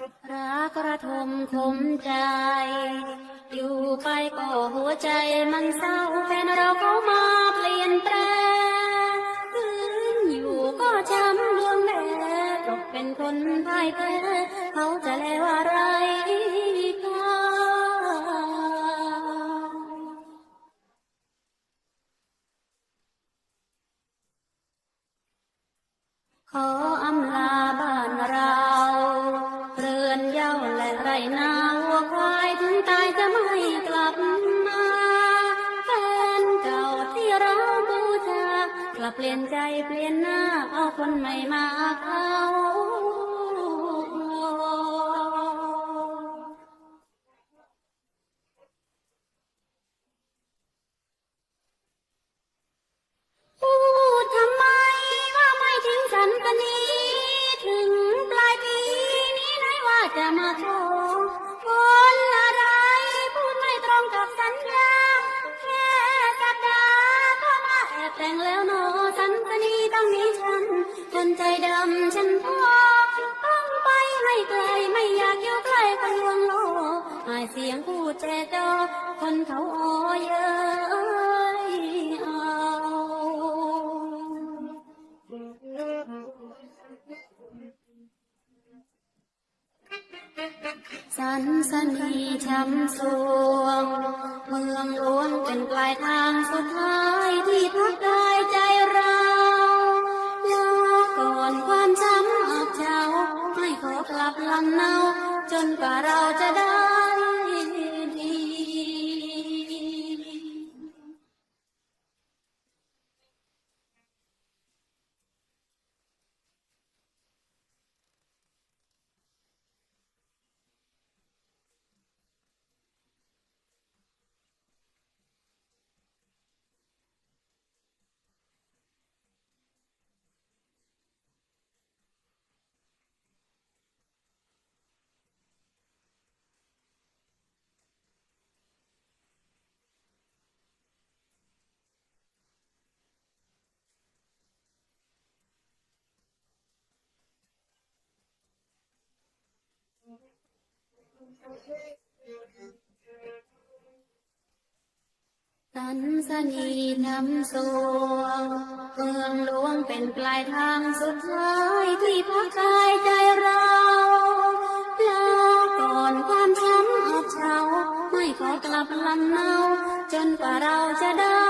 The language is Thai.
รักกระทมคมใจ อยู่ไปก็หัวใจมันเศร้าแฟนเราเขามาเปลี่ยนแปลงคืนอยู่ก็ช้ำดวงแดงตกเป็นคนพ่ายแพ้เขาจะแล้วอะไรกันขออำลา นาวัวควายถึงตายจะไม่กลับมาแฟนเก่าที่เราบูชากลับเปลี่ยนใจเปลี่ยนหน้าเอาคนใหม่มาเขาพูดทำไมว่าไม่ถึงสันกนีถึงปลายปีนี้ไหนว่าจะมา คนอะไรพูดไม่ตรงกับสัญญา แค่สัปดาห์ก็มาแอบแต่งแล้วโนอสันกนีต้องมีฉัน คนใจดำฉันพอต้องไปให้ไกลไม่อยากอยู่ใกล้คนลวงโลกหายเสียงพูดแจจอคนเขาอ้อเยอะ นสนีช้ำสวง เมืองหลวงเป็นปลายทางสุดท้าย สันสนีนำสวงเมืองหลวงเป็นปลายทางสุดท้ายที่พักกายใจเราลาก่อนความช้ำอับเฉาไม่ขอกลับลำเนาจนกว่าเราจะได้